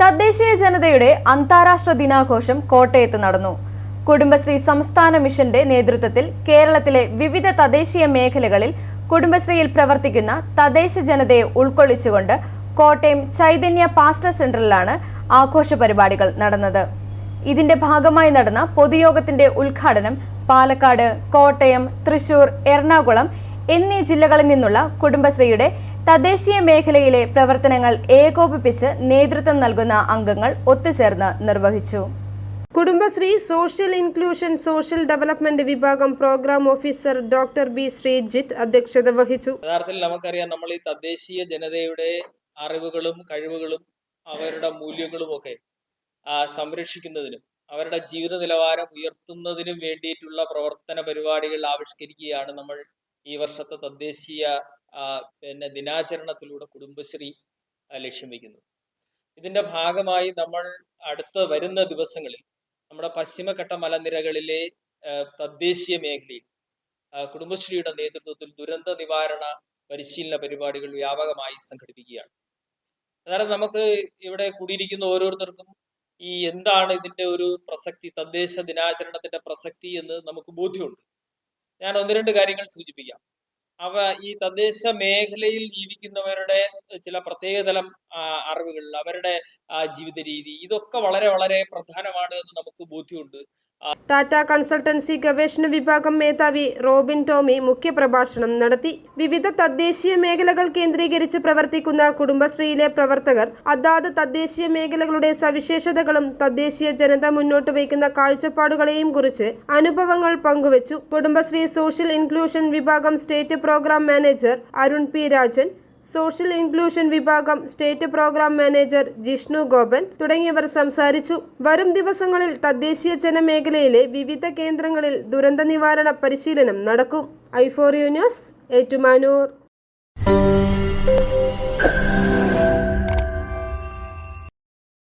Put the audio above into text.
തദ്ദേശീയ ജനതയുടെ അന്താരാഷ്ട്ര ദിനാഘോഷം കോട്ടയത്ത് നടന്നു. കുടുംബശ്രീ സംസ്ഥാന മിഷന്റെ നേതൃത്വത്തിൽ കേരളത്തിലെ വിവിധ തദ്ദേശീയ മേഖലകളിൽ കുടുംബശ്രീയിൽ പ്രവർത്തിക്കുന്ന തദ്ദേശ ജനതയെ ഉൾക്കൊള്ളിച്ചുകൊണ്ട് കോട്ടയം ചൈതന്യ പാസ്റ്റർ സെന്ററിലാണ് ആഘോഷ പരിപാടികൾ നടന്നത്. ഇതിന്റെ ഭാഗമായി നടന്ന പൊതുയോഗത്തിന്റെ ഉദ്ഘാടനം പാലക്കാട് കോട്ടയം തൃശൂർ എറണാകുളം എന്നീ ജില്ലകളിൽ നിന്നുള്ള കുടുംബശ്രീയുടെ തദ്ദേശീയ മേഖലയിലെ പ്രവർത്തനങ്ങൾ ഏകോപിപ്പിച്ച് നേതൃത്വം നൽകുന്ന അംഗങ്ങൾ ഒത്തുചേർന്ന് നിർവഹിച്ചു. Kudumbashree social inclusion social development വിഭാഗം programme officer doctor B Sreejith അധ്യക്ഷത വഹിച്ചു. യഥാർത്ഥത്തിൽ നമുക്കറിയാം നമ്മൾ ഈ തദ്ദേശീയ ജനതയുടെ അറിവുകളും കഴിവുകളും അവരുടെ മൂല്യങ്ങളും ഒക്കെ സംരക്ഷിക്കുന്നതിനും അവരുടെ ജീവിത നിലവാരം ഉയർത്തുന്നതിനും വേണ്ടിയിട്ടുള്ള പ്രവർത്തന പരിപാടികൾ ആവിഷ്കരിക്കുകയാണ് നമ്മൾ ഈ വർഷത്തെ തദ്ദേശീയ പിന്നെ ദിനാചരണത്തിലൂടെ കുടുംബശ്രീ ലക്ഷ്യം വയ്ക്കുന്നത് ഇതിന്റെ ഭാഗമായി നമ്മൾ അടുത്ത വരുന്ന ദിവസങ്ങളിൽ നമ്മുടെ പശ്ചിമഘട്ട മലനിരകളിലെ തദ്ദേശീയ മേഖലയിൽ കുടുംബശ്രീയുടെ നേതൃത്വത്തിൽ ദുരന്ത നിവാരണ പരിശീലന പരിപാടികൾ വ്യാപകമായി സംഘടിപ്പിക്കുകയാണ്. അതായത് നമുക്ക് ഇവിടെ കൂടിയിരിക്കുന്ന ഓരോരുത്തർക്കും ഈ എന്താണ് ഇതിന്റെ ഒരു പ്രസക്തി തദ്ദേശ ദിനാചരണത്തിന്റെ പ്രസക്തി എന്ന് നമുക്ക് ബോധ്യമുണ്ട്. ഞാൻ ഒന്ന് രണ്ട് കാര്യങ്ങൾ സൂചിപ്പിക്കാം. അവ ഈ തദ്ദേശ മേഖലയിൽ ജീവിക്കുന്നവരുടെ ചില പ്രത്യേകതരം ആ, അറിവുകൾ അവരുടെ ജീവിത രീതി ഇതൊക്കെ വളരെ വളരെ പ്രധാനമാണ് എന്ന് നമുക്ക് ബോധ്യമുണ്ട്. ടാറ്റ കൺസൾട്ടൻസി ഗവേഷണ വിഭാഗം മേധാവി റോബിൻ ടോമി മുഖ്യപ്രഭാഷണം നടത്തി. വിവിധ തദ്ദേശീയ മേഖലകൾ കേന്ദ്രീകരിച്ച് പ്രവർത്തിക്കുന്ന കുടുംബശ്രീയിലെ പ്രവർത്തകർ അതാത് തദ്ദേശീയ മേഖലകളുടെ സവിശേഷതകളും തദ്ദേശീയ ജനത മുന്നോട്ട് വയ്ക്കുന്ന കാഴ്ചപ്പാടുകളെയും കുറിച്ച് അനുഭവങ്ങൾ പങ്കുവച്ചു. കുടുംബശ്രീ സോഷ്യൽ ഇൻക്ലൂഷൻ വിഭാഗം state programme manager Arun P Rajan social inclusion വിഭാഗം state programme manager Jishnu Gopan തുടങ്ങിയവർ സംസാരിച്ചു. വരും ദിവസങ്ങളിൽ തദ്ദേശീയ ജനമേഖലയിലെ വിവിധ കേന്ദ്രങ്ങളിൽ ദുരന്ത നിവാരണ പരിശീലനം നടക്കും. ഐഫോറിയോ ന്യൂസ് ഏറ്റുമാനൂർ.